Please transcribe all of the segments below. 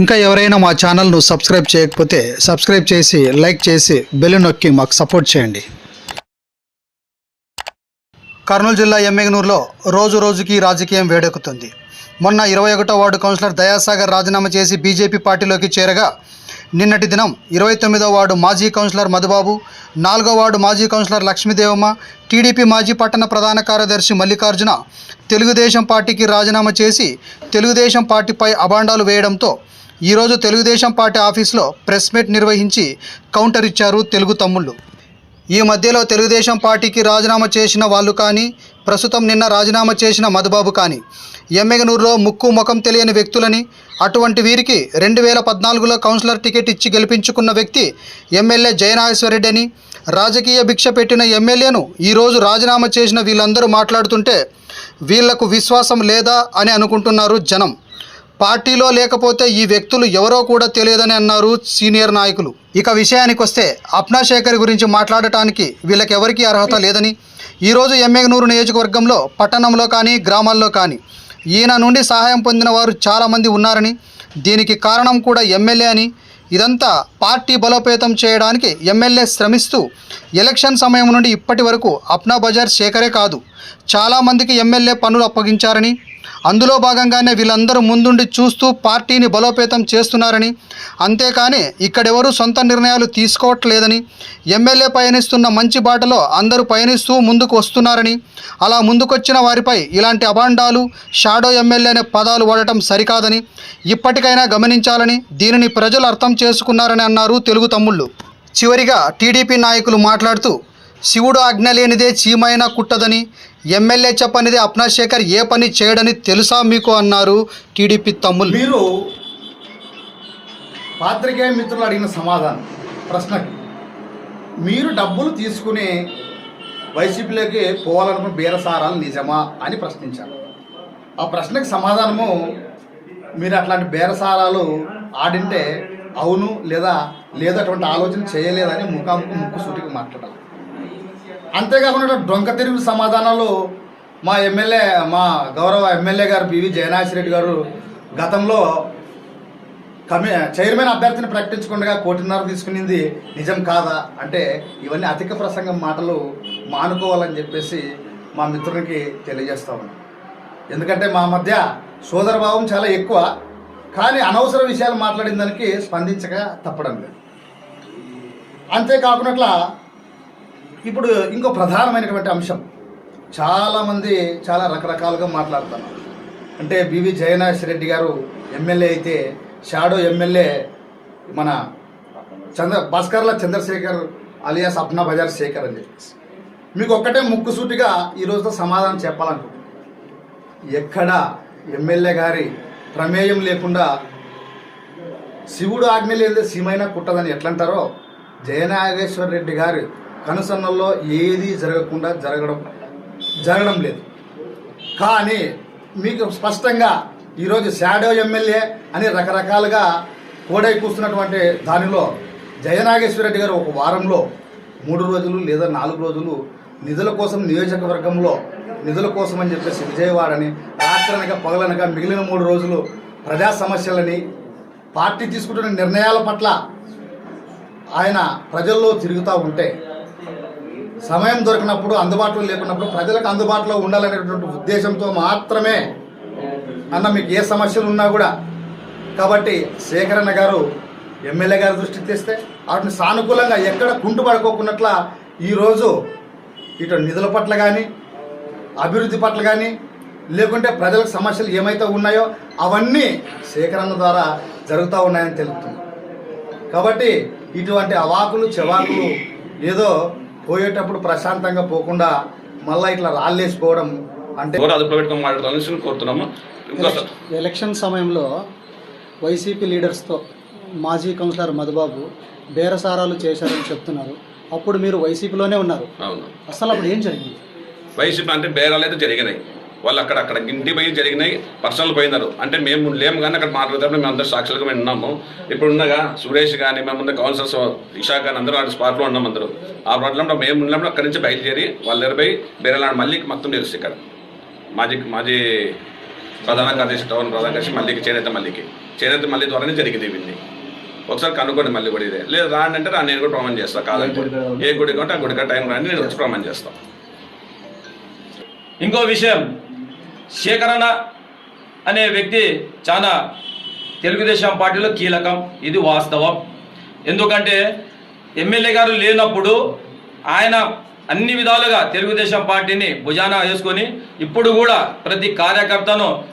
ఇంకా ఎవరైనా మా ఛానల్ను సబ్స్క్రైబ్ చేయకపోతే సబ్స్క్రైబ్ చేసి లైక్ చేసి బెల్ నొక్కి మాకు సపోర్ట్ చేయండి. కర్నూలు జిల్లా ఎమ్మెగనూరులో రోజు రోజుకి రాజకీయం వేడెక్కుతుంది. మొన్న ఇరవై ఒకటో వార్డు కౌన్సిలర్ దయాసాగర్ రాజీనామా చేసి బీజేపీ పార్టీలోకి చేరగా నిన్నటి దినం ఇరవై తొమ్మిదో వార్డు మాజీ కౌన్సిలర్ మధుబాబు నాలుగో వార్డు మాజీ కౌన్సిలర్ లక్ష్మీదేవమ్మ టీడీపీ మాజీ పట్టణ ప్రధాన కార్యదర్శి మల్లికార్జున తెలుగుదేశం పార్టీకి రాజీనామా చేసి తెలుగుదేశం పార్టీపై అభాండాలు వేయడంతో ఈరోజు తెలుగుదేశం పార్టీ ఆఫీసులో ప్రెస్ మీట్ నిర్వహించి కౌంటర్ ఇచ్చారు తెలుగు తమ్ముళ్ళు. ఈ మధ్యలో తెలుగుదేశం పార్టీకి రాజీనామా చేసిన వాళ్ళు కానీ ప్రస్తుతం నిన్న రాజీనామా చేసిన మధుబాబు కానీ ఎమ్మెగనూరులో ముక్కు ముఖం తెలియని వ్యక్తులని అటువంటి వీరికి రెండు వేల పద్నాలుగులో కౌన్సిలర్ టికెట్ ఇచ్చి గెలిపించుకున్న వ్యక్తి ఎమ్మెల్యే జయనాగేశ్వరరెడ్డి అని రాజకీయ భిక్ష పెట్టిన ఎమ్మెల్యేను ఈరోజు రాజీనామా చేసిన వీళ్ళందరూ మాట్లాడుతుంటే వీళ్ళకు విశ్వాసం లేదా అని అనుకుంటున్నారు జనం. పార్టీలో లేకపోతే ఈ వ్యక్తులు ఎవరో కూడా తెలియదని అన్నారు సీనియర్ నాయకులు. ఇక విషయానికి వస్తే అప్నా శేఖర్ గురించి మాట్లాడటానికి వీళ్ళకెవరికీ అర్హత లేదని ఈరోజు ఎమ్మెగనూరు నియోజకవర్గంలో పట్టణంలో కానీ గ్రామాల్లో కానీ ఈయన నుండి సహాయం పొందిన వారు చాలామంది ఉన్నారని దీనికి కారణం కూడా ఎమ్మెల్యే అని ఇదంతా పార్టీ బలోపేతం చేయడానికి ఎమ్మెల్యే శ్రమిస్తూ ఎలక్షన్ సమయం నుండి ఇప్పటి వరకు అప్నా బజార్ శేఖరే కాదు చాలామందికి ఎమ్మెల్యే పనులు అప్పగించారని అందులో భాగంగానే వీళ్ళందరూ ముందుండి చూస్తూ పార్టీని బలోపేతం చేస్తున్నారని. అంతేకాని ఇక్కడెవరూ సొంత నిర్ణయాలు తీసుకోవట్లేదని ఎమ్మెల్యే పయనిస్తున్న మంచి బాటలో అందరూ పయనిస్తూ ముందుకు వస్తున్నారని అలా ముందుకొచ్చిన వారిపై ఇలాంటి అభాండాలు షాడో ఎమ్మెల్యే అనే పదాలు వాడటం సరికాదని ఇప్పటికైనా గమనించాలని దీనిని ప్రజలు అర్థం చేసుకున్నారని అన్నారు తెలుగు తమ్ముళ్ళు. చివరిగా టీడీపీ నాయకులు మాట్లాడుతూ శివుడు ఆజ్ఞ లేనిదే చీమైనా కుట్టదని. ఎమ్మెల్యే చెప్పనిదే అప్నాశేఖర్ ఏ పని చేయడని తెలుసా మీకు అన్నారు టీడీపీ తమ్ముళ్ళు మీరు పాత్రికేయ మిత్రులు అడిగిన సమాధానం ప్రశ్నకి. మీరు డబ్బులు తీసుకుని వైసీపీలోకి పోవాలనుకున్న బేరసారాలు నిజమా అని ప్రశ్నించారు. ఆ ప్రశ్నకి సమాధానము మీరు అట్లాంటి బేరసారాలు ఆడింటే అవును లేదా లేదు అటువంటి ఆలోచన చేయలేదని ముఖాముఖి ముక్కు సూటికి మాట్లాడాలి. అంతేకాకుండా డొంక తిరుగు సమాధానాలు మా ఎమ్మెల్యే మా గౌరవ ఎమ్మెల్యే గారు పివి రెడ్డి గారు గతంలో కమి చైర్మన్ అభ్యర్థిని ప్రకటించకుండా కోటిన్నర తీసుకునింది నిజం కాదా? అంటే ఇవన్నీ అధిక ప్రసంగం మాటలు మానుకోవాలని చెప్పేసి మా మిత్రునికి తెలియజేస్తా ఉన్నాం. ఎందుకంటే మా మధ్య సోదరభావం చాలా ఎక్కువ కానీ అనవసర విషయాలు మాట్లాడిన దానికి స్పందించక తప్పడం లేదు. అంతేకాకుండా ఇప్పుడు ఇంకో ప్రధానమైనటువంటి అంశం. చాలామంది చాలా రకరకాలుగా మాట్లాడుతున్నారు. అంటే బివి జయనాథ్ రెడ్డి గారు ఎమ్మెల్యే అయితే షాడో ఎమ్మెల్యే మన చంద్ర భాస్కర్ల చంద్రశేఖర్ అలియాస్ అప్నా బజార్ శేఖర్ అని చెప్పేసి. మీకు ఒక్కటే ముక్కుసూటిగా ఈరోజుతో సమాధానం చెప్పాలనుకుంటున్నాను ఎక్కడ ఎమ్మెల్యే గారి ప్రమేయం లేకుండా శివుడు ఆజ్ఞ లేదు సీమైనా కుట్టదని ఎట్లంటారో జయనాగేశ్వర రెడ్డి గారు కనుసన్నల్లో ఏది జరగకుండా జరగడం జరగడం లేదు. కానీ మీకు స్పష్టంగా ఈరోజు షాడో ఎమ్మెల్యే అని రకరకాలుగా కోడై కూస్తున్నటువంటి దానిలో జయనాగేశ్వర రెడ్డి గారు ఒక వారంలో మూడు రోజులు లేదా నాలుగు రోజులు నిధుల కోసం నియోజకవర్గంలో నిధుల కోసం అని చెప్పేసి విజయవాడని రాత్రనక పగలనక మిగిలిన మూడు రోజులు ప్రజా సమస్యలని పార్టీ తీసుకుంటున్న నిర్ణయాల పట్ల ఆయన ప్రజల్లో తిరుగుతూ ఉంటే సమయం దొరికినప్పుడు అందుబాటులో లేకున్నప్పుడు ప్రజలకు అందుబాటులో ఉండాలనేటువంటి ఉద్దేశంతో మాత్రమే అన్న మీకు ఏ సమస్యలు ఉన్నా కూడా కాబట్టి శేఖరన్న గారు ఎమ్మెల్యే గారి దృష్టికి తెస్తే వాటిని సానుకూలంగా ఎక్కడ కుంటు పడుకోకున్నట్ల ఈరోజు ఇటు నిధుల పట్ల కానీ అభివృద్ధి పట్ల కానీ లేకుంటే ప్రజలకు సమస్యలు ఏమైతే ఉన్నాయో అవన్నీ సేకరణ ద్వారా జరుగుతూ ఉన్నాయని తెలుపుతుంది కాబట్టి ఇటువంటి అవాకులు చెవాకులు ఏదో పోయేటప్పుడు ప్రశాంతంగా పోకుండా మళ్ళీ ఇట్లా రాళ్ళేసిపోవడం అంటే కోరుతున్నాము. ఎలక్షన్ సమయంలో వైసీపీ లీడర్స్తో మాజీ కౌన్సిలర్ మధుబాబు బేరసారాలు చేశారని చెప్తున్నారు. అప్పుడు మీరు వైసీపీలోనే ఉన్నారు. అసలు అప్పుడు ఏం జరిగింది? వైసీపీ అంటే బేరాలు అయితే జరిగినాయి. వాళ్ళు అక్కడ అక్కడ ఇంటి పోయి జరిగినాయి పర్సనల్ పోయినారు. అంటే మేము లేము కానీ అక్కడ మాట్లాడేటప్పుడు మేము అందరూ సాక్షులుగా మేము ఉన్నాము. ఇప్పుడు ఉండగా సురేష్ కానీ మేము కౌన్సిలర్స్ ఇషా కానీ అందరూ ఆ స్పాట్లో ఉన్నాం అందరూ. ఆ ప్రాబ్లంలో మేము ఉన్నప్పుడు అక్కడి నుంచి బయలుదేరి వాళ్ళ దగ్గర పోయి బేరేలాడు మళ్ళీ మొత్తం తెలుసు ఇక్కడ. మాజీ మాజీ ప్రధాన కార్యదర్శి టౌన్ ప్రధాన కార్యదర్శి మల్లికి చేనేత మల్లికి. చేనేత మల్లి ద్వారానే జరిగింది ఇవన్నీ. ఒకసారి కనుక్కోండి మళ్ళీ కూడా ఇదే. లేదు రాండి అంటే రా నేను కూడా ప్రమాణం చేస్తాను కాదంటే ఏ గుడి కొంటే ఆ గుడికి టైం రాండి నేను వచ్చి ప్రమాణం చేస్తాను ఇంకో విషయం. శేఖరణ అనే వ్యక్తి చాలా తెలుగుదేశం పార్టీలో కీలకం. ఇది వాస్తవం. ఎందుకంటే ఎమ్మెల్యే గారు లేనప్పుడు ఆయన అన్ని విధాలుగా తెలుగుదేశం పార్టీని భుజాన వేసుకొని ఇప్పుడు కూడా ప్రతి కార్యకర్తను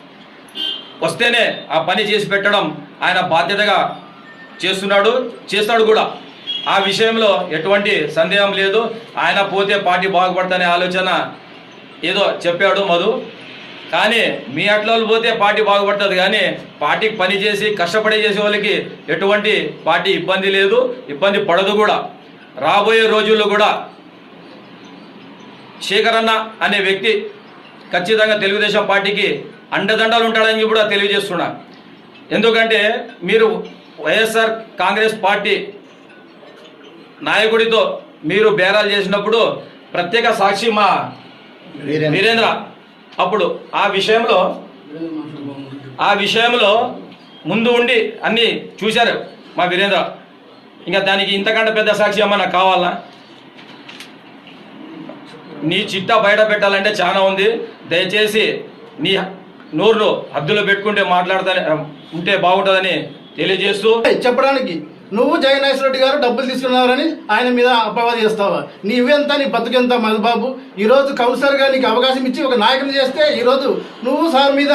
వస్తేనే ఆ పని చేసి పెట్టడం ఆయన బాధ్యతగా చేస్తున్నాడు చేస్తాడు కూడా. ఆ విషయంలో ఎటువంటి సందేహం లేదు. ఆయన పోతే పార్టీ బాగుపడతనే ఆలోచన ఏదో చెప్పాడు మధు. కానీ మీ అట్ల పోతే పార్టీ బాగుపడుతుంది కానీ పార్టీకి పని చేసి కష్టపడి చేసే వాళ్ళకి ఎటువంటి పార్టీ ఇబ్బంది లేదు ఇబ్బంది పడదు కూడా. రాబోయే రోజుల్లో కూడా శేఖరన్న అనే వ్యక్తి ఖచ్చితంగా తెలుగుదేశం పార్టీకి అండదండలు ఉంటాడని కూడా తెలియజేస్తున్నా. ఎందుకంటే మీరు వైఎస్ఆర్ కాంగ్రెస్ పార్టీ నాయకుడితో మీరు బేరాలు చేసినప్పుడు ప్రత్యేక సాక్షి మా వీరేంద్ర. అప్పుడు ఆ విషయంలో ఆ విషయంలో ముందు ఉండి అన్నీ చూశారు మా వీరేంద్ర. ఇంకా దానికి ఇంతకంటే పెద్ద సాక్షి ఏమన్నా కావాలా? నీ చిట్టా బయట పెట్టాలంటే చాలా ఉంది. దయచేసి నీ నోరును హద్దులో పెట్టుకుంటే మాట్లాడతానే ఉంటే బాగుంటుందని తెలియజేస్తూ చెప్పడానికి నువ్వు జగన్మోహన్ రెడ్డి గారు డబ్బులు తీసుకున్నారని ఆయన మీద అపవాదం చేస్తావా? నీవెంత నీ బతుకెంత మధుబాబు? ఈరోజు కౌన్సిలర్గా నీకు అవకాశం ఇచ్చి ఒక నాయకుని చేస్తే ఈరోజు నువ్వు సార్ మీద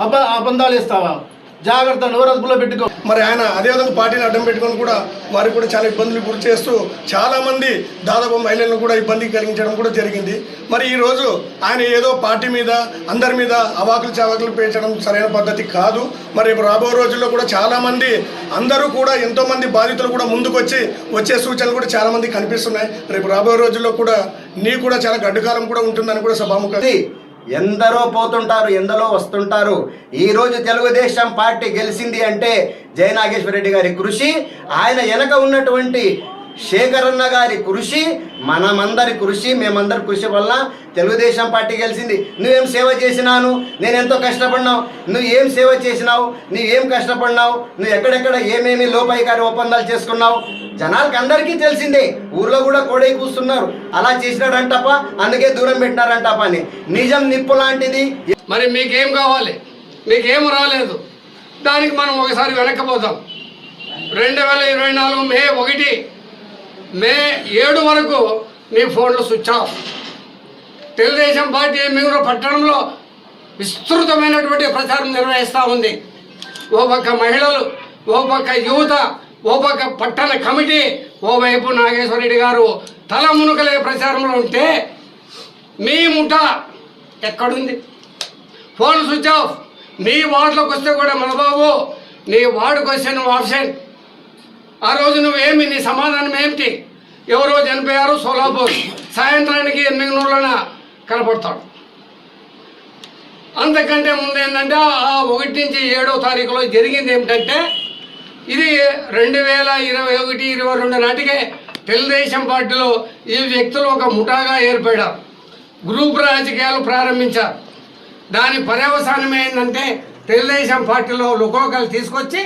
అబ అబంధాలు వేస్తావా? జాగ్రత్త నోరు పెట్టుకో. మరి ఆయన అదేవిధంగా పార్టీని అడ్డం పెట్టుకొని కూడా వారికి కూడా చాలా ఇబ్బందులు గురి చేస్తూ చాలామంది దాదాపు మహిళలను కూడా ఇబ్బంది కలిగించడం కూడా జరిగింది. మరి ఈరోజు ఆయన ఏదో పార్టీ మీద అందరి మీద అవాకులు చవాకులు పేర్చడం సరైన పద్ధతి కాదు. మరి రేపు రాబో రోజుల్లో కూడా చాలామంది అందరూ కూడా ఎంతోమంది బాధితులు కూడా ముందుకొచ్చి వచ్చే సూచనలు కూడా చాలామంది కనిపిస్తున్నాయి. రేపు రాబోయే రోజుల్లో కూడా నీ కూడా చాలా గడ్డుకాలం కూడా ఉంటుందని కూడా సభాముఖ. ఎందరో పోతుంటారు ఎందరో వస్తుంటారు. ఈరోజు తెలుగుదేశం పార్టీ గెలిచింది అంటే జయనాగేశ్వర రెడ్డి గారి కృషి ఆయన వెనక ఉన్నటువంటి శేఖరన్న గారి కృషి మనమందరి కృషి మేమందరి కృషి వల్ల తెలుగుదేశం పార్టీ గెలిచింది. నువ్వేం సేవ చేసినాను? నేను ఎంతో కష్టపడినావు. నువ్వు ఏం సేవ చేసినావు? నువ్వేం కష్టపడినావు? నువ్వు ఎక్కడెక్కడ ఏమేమి లోపాయికారి ఒప్పందాలు చేసుకున్నావు? జనాలకి అందరికీ తెలిసిందే. ఊర్లో కూడా కోడై కూస్తున్నారు. అలా చేసినాడంటప్ప అందుకే దూరం పెట్టినారంటప్ప అని. నిజం నిప్పు లాంటిది. మరి మీకేం కావాలి? మీకేం రాలేదు? దానికి మనం ఒకసారి వెనక్కిపోతాం రెండు వేల ఇరవై నాలుగు మే ఒకటి మే ఏడు వరకు మీ ఫోన్లు స్విచ్ ఆఫ్. తెలుగుదేశం పార్టీ మిగులు పట్టణంలో విస్తృతమైనటువంటి ప్రచారం నిర్వహిస్తూ ఉంది. ఓ పక్క మహిళలు ఓ పక్క యువత ఓ పక్క పట్టణ కమిటీ ఓవైపు నాగేశ్వరరెడ్డి గారు తల మునుకలే ప్రచారంలో ఉంటే మీ ముఠ ఎక్కడుంది? Phone switch off. మీ వార్డులోకి వస్తే కూడా మన బాబు నీ వార్డుకు వస్తే నువ్వు ఆబ్సెంట్ ఆ రోజు నువ్వేమి నీ సమాధానం ఏమిటి? ఎవరో చనిపోయారు సోలాపూర్. సాయంత్రానికి ఎనిమిది నూరులోన కనపడతాడు. అంతకంటే ముందు ఏంటంటే ఆ ఒకటి నుంచి ఏడో తారీఖులో జరిగింది ఏమిటంటే ఇది రెండు వేల ఇరవై ఒకటి ఇరవై రెండు నాటికే తెలుగుదేశం పార్టీలో ఈ వ్యక్తులు ఒక ముఠాగా ఏర్పడారు గ్రూప్ రాజకీయాలు ప్రారంభించారు. దాని పర్యవసానం ఏంటంటే తెలుగుదేశం పార్టీలో లుకోకలు తీసుకొచ్చి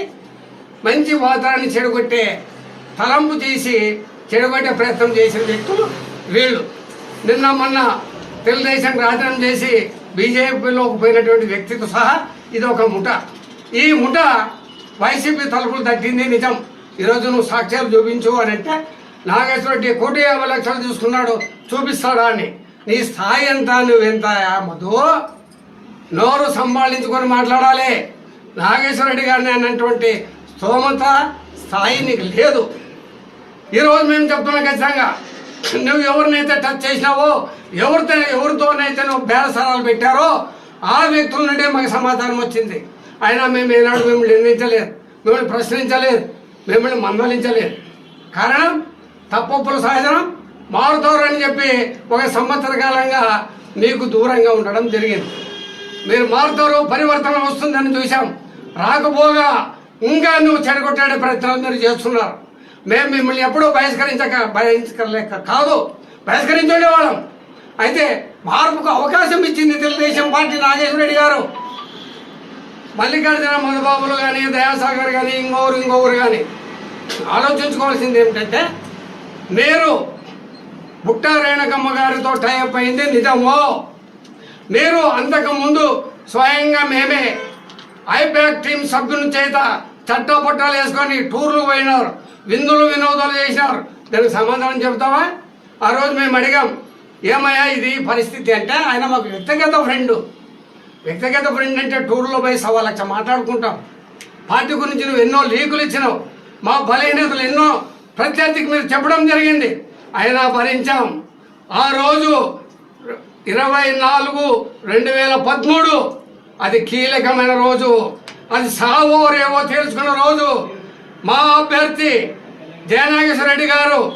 మంచి వాతావరణాన్ని చెడగొట్టే తలంపు చేసి చెడగొట్టే ప్రయత్నం చేసిన వ్యక్తులు వీళ్ళు. నిన్న మొన్న తెలుగుదేశం రాజనం చేసి బీజేపీలోకి పోయినటువంటి వ్యక్తితో సహా ఇది ఒక ముఠ. ఈ ముఠ వైసీపీ తలుపులు తట్టింది నిజం. ఈరోజు నువ్వు సాక్ష్యాలు చూపించు అని అంటే నాగేశ్వర రెడ్డి కోటి యాభై లక్షలు తీసుకున్నాడు చూపిస్తాడా అని. నీ స్థాయి ఎంత నువ్వెంత మధు? నోరు సంభాళించుకొని మాట్లాడాలి. నాగేశ్వర రెడ్డి గారిని అన్నటువంటి స్తోమత స్థాయి నీకు లేదు ఈరోజు మేము చెప్తున్నాం ఖచ్చితంగా నువ్వు ఎవరినైతే టచ్ చేసినావో ఎవరితో ఎవరితోనైతే నువ్వు బేరసారాలు పెట్టారో ఆ వ్యక్తుల నుండే మాకు సమాధానం వచ్చింది. అయినా మేము ఏనాడు మిమ్మల్ని నిందించలేదు మిమ్మల్ని ప్రశ్నించలేదు మిమ్మల్ని మందలించలేదు. కారణం తప్పప్పుల సాధనం మారుతారని చెప్పి ఒక సంవత్సర కాలంగా మీకు దూరంగా ఉండడం జరిగింది. మీరు మారుతారు పరివర్తన వస్తుందని చూసాం రాకపోగా ఇంకా నువ్వు చెడగొట్టాడే ప్రయత్నాలు మీరు చేస్తున్నారు. మేము మిమ్మల్ని ఎప్పుడూ బహిష్కరించక బహిష్కరలేక కాదు బహిష్కరించుండే వాళ్ళం. అయితే మార్పుకు అవకాశం ఇచ్చింది తెలుగుదేశం పార్టీ నాగేశ్వర రెడ్డి గారు. మల్లికార్జున మధుబాబులు కానీ దయాసాగర్ కానీ ఇంకొకరు ఇంకొకరు కానీ ఆలోచించుకోవాల్సింది ఏమిటంటే మీరు బుట్టా రేణకమ్మ గారితో టైప్ అయింది నిజమో? మీరు అంతకుముందు స్వయంగా మేమే ఐపాక్ టీం సభ్యుల చేత చట్టపట్టాలు వేసుకొని టూర్లు పోయినారు. విందులు వినోదాలు చేసినారు. దానికి సమాధానం చెబుతావా? ఆ రోజు మేము అడిగాం ఏమయ్యా ఇది పరిస్థితి? అంటే ఆయన మాకు వ్యక్తిగత ఫ్రెండ్. వ్యక్తిగత ఫ్రెండ్ అంటే టూర్లో పోయి సవా లక్ష మాట్లాడుకుంటాం. పార్టీ గురించి నువ్వు ఎన్నో లీకులు ఇచ్చినావు. మా బలహీనతలు ఎన్నో ప్రత్యర్థికి మీరు చెప్పడం జరిగింది. అయినా భరించాం. ఆ రోజు ఇరవై నాలుగు రెండు వేల పదమూడు అది కీలకమైన రోజు. అది సావో రేవో తేల్చుకున్న రోజు. మా అభ్యర్థి జయనాగేశ్వర రెడ్డి గారు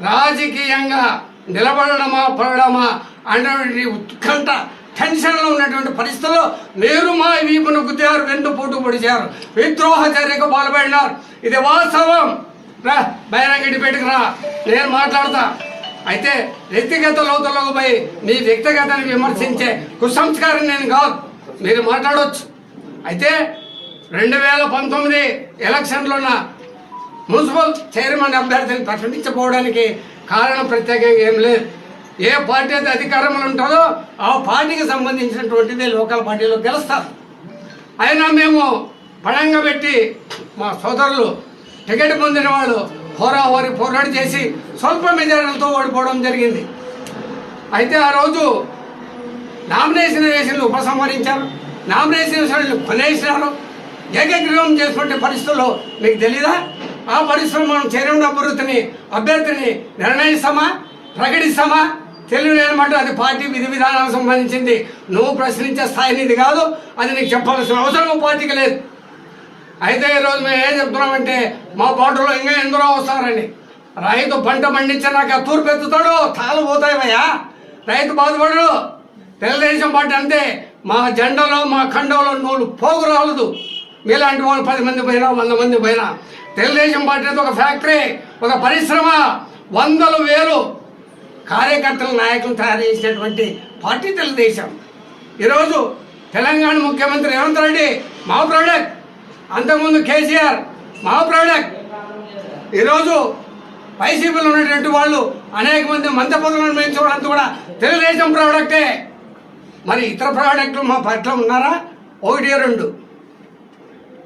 రాజకీయంగా నిలబడమా పడడమా అనేటువంటి ఉత్కంఠ టెన్షన్లో ఉన్నటువంటి పరిస్థితుల్లో మీరు మా వీపును గుద్దారు వెన్ను పోటు పొడిచారు. విద్రోహ చర్యకు పాల్పడినారు. ఇది వాస్తవం. రా బహిరంగ డిబేట్కి రా. నేను మాట్లాడతా. అయితే వ్యక్తిగత లోతులకు పోయి మీ వ్యక్తిగతాన్ని విమర్శించే కుసంస్కారం నేను కాదు. మీరు మాట్లాడవచ్చు అయితే రెండు వేల పంతొమ్మిది ఎలక్షన్లోన మున్సిపల్ చైర్మన్ అభ్యర్థిని ప్రకటించకపోవడానికి కారణం ప్రత్యేకంగా ఏం లేదు. ఏ పార్టీ అయితే అధికారంలో ఉంటుందో ఆ పార్టీకి సంబంధించినటువంటిది లోకల్ పార్టీలో గెలుస్తారు. అయినా మేము పణంగా పెట్టి మా సోదరులు టికెట్ పొందిన వాళ్ళు హోరాహోరి పోరాడు చేసి స్వల్ప మెజారిటీలతో ఓడిపోవడం జరిగింది. అయితే ఆ రోజు నామినేషన్ వేసిన ఉపసంహరించారు. నామినేషన్ వేసిన కొనేసినారు. ఏకగ్రీవం చేసుకుంటే పరిస్థితుల్లో మీకు తెలీదా? ఆ పరిస్థితులు మనం చైర్మన్ అభివృద్ధిని అభ్యర్థిని నిర్ణయిస్తామా? ప్రకటిస్తామా? తెలియలేనమాట అది పార్టీ విధి విధానాలకు సంబంధించింది. నువ్వు ప్రశ్నించే స్థాయి నీది కాదు. అది నీకు చెప్పాల్సిన అవసరం పార్టీకి లేదు. అయితే ఈరోజు మేము ఏం చెప్తున్నామంటే మా పాటలో ఇంకా ఎందరో వస్తారండి. రైతు పంట పండించినాక తూర్పు ఎత్తుతాడు తాళ్ళు పోతాయమయ్యా రైతు బాధపడడు. తెలుగుదేశం పార్టీ అంతే మా జెండాలో మా ఖండంలో నూలు పోగు రాలదు. మీలాంటి వాళ్ళు పది మంది పైన వంద మంది పైన తెలుగుదేశం పార్టీ అంటే ఒక ఫ్యాక్టరీ ఒక పరిశ్రమ. వందల వేలు కార్యకర్తల నాయకులు తయారు చేసినటువంటి పార్టీ తెలుగుదేశం. ఈరోజు తెలంగాణ ముఖ్యమంత్రి రేవంత్ రెడ్డి మా ప్రోడక్ట్ అంతకుముందు కేసీఆర్ మా ప్రోడక్ట్ ఈరోజు వైసీపీలో ఉన్నటువంటి వాళ్ళు అనేక మంది మంత్రి పదవులను పెంచుకోవడంతో కూడా తెలుగుదేశం ప్రోడక్టే మరి ఇతర ప్రోడక్ట్లు మా పట్ల ఉన్నారా? ఒకటి రెండు.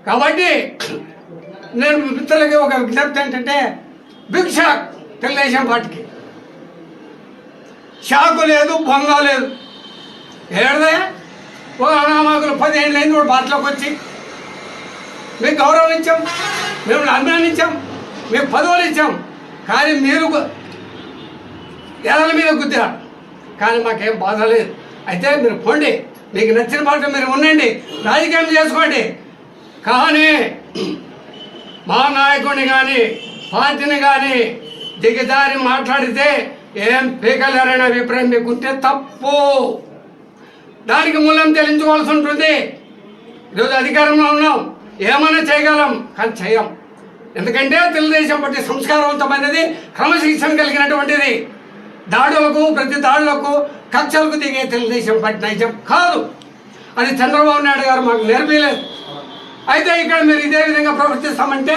కాబట్టి నేను మిత్రులకి ఒక విజ్ఞప్తి ఏంటంటే బిగ్ షాక్ తెలుగుదేశం పార్టీకి షాకు లేదు బొంగ లేదు. ఏడదే ఓ అనామాకులు పదిహేను అయింది కూడా బాటలోకి వచ్చి మీకు గౌరవం ఇచ్చాం మేము అభిమానించాం మేము పదవులు ఇచ్చాం కానీ మీరు ఎదల మీద గుద్దారు. కానీ మాకేం బాధ లేదు. అయితే మీరు పోండి. మీకు నచ్చిన పాట మీరు ఉండండి రాజకీయం చేసుకోండి. కానీ మా నాయకుడిని కానీ పార్టీని కానీ దిగజారి మాట్లాడితే ఏం పీకలేరనే అభిప్రాయం మీకుంటే తప్పు. దానికి మూలం చెల్లించుకోవాల్సి ఉంటుంది. ఈరోజు అధికారంలో ఉన్నాం. ఏమైనా చేయగలం కానీ చేయం. ఎందుకంటే తెలుగుదేశం పార్టీ సంస్కారవంతమైనది క్రమశిక్షణ కలిగినటువంటిది. దాడులకు ప్రతి దాడులకు కక్షలకు దిగే తెలుగుదేశం పార్టీ నైజం కాదు. అది చంద్రబాబు నాయుడు గారు మాకు నేర్పించలేదు అయితే ఇక్కడ మీరు ఇదే విధంగా ప్రవర్తిస్తామంటే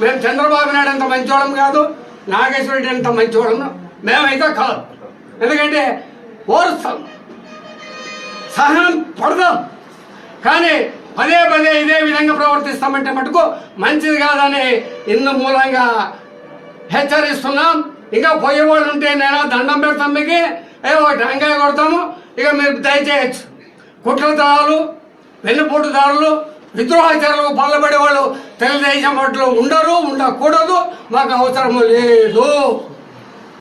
మేము చంద్రబాబు నాయుడు అంత మంచివాళ్ళం కాదు నాగేశ్వరుడు అంత మంచివాళ్ళం మేమైతే కాదు. ఎందుకంటే ఓరుస్తాం. సహనం పడదాం కానీ పదే పదే ఇదే విధంగా ప్రవర్తిస్తామంటే మటుకు మంచిది కాదని ఇందు మూలంగా హెచ్చరిస్తున్నాం. ఇంకా పోయేవాళ్ళు ఉంటే నేను దండం పెడతాం మీకు? ఏ ఒక టెంకాయ కొడతాము ఇక మీరు దయచేయచ్చు. కుట్రదారులు వెన్నుపోటుదారులు విద్రోహచరులకు పాల్పడే వాళ్ళు తెలుగుదేశం పార్టీలో ఉండరు ఉండకూడదు మాకు అవసరము లేదు.